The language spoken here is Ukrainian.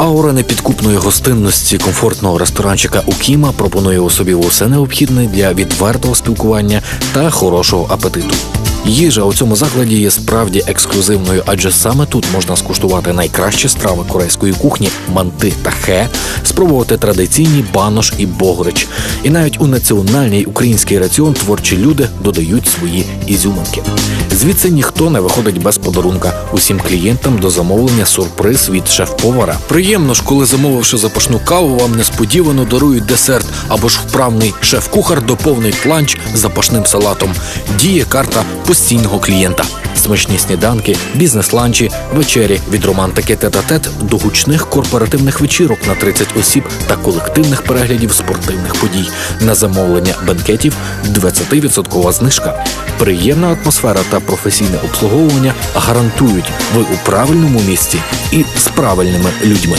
Аура непідкупної гостинності комфортного ресторанчика Укіма пропонує у собі усе необхідне для відвертого спілкування та хорошого апетиту. Їжа у цьому закладі є справді ексклюзивною, адже саме тут можна скуштувати найкращі страви корейської кухні манти та хе, спробувати традиційні банош і богрич. І навіть у національний український раціон творчі люди додають свої ізюминки. Звідси ніхто не виходить без подарунка. Усім клієнтам до замовлення сюрприз від шеф-повара. Приємно ж, коли замовивши запашну каву, вам несподівано дарують десерт або ж вправний шеф-кухар доповнить ланч запашним салатом. Діє карта постійного клієнта. Смачні сніданки, бізнес-ланчі, вечері від романтики тет-а-тет до гучних корпоративних вечірок на 30 осіб та колективних переглядів спортивних подій. На замовлення бенкетів 20% знижка. Приємна атмосфера та професійне обслуговування гарантують ви у правильному місці і з правильними людьми.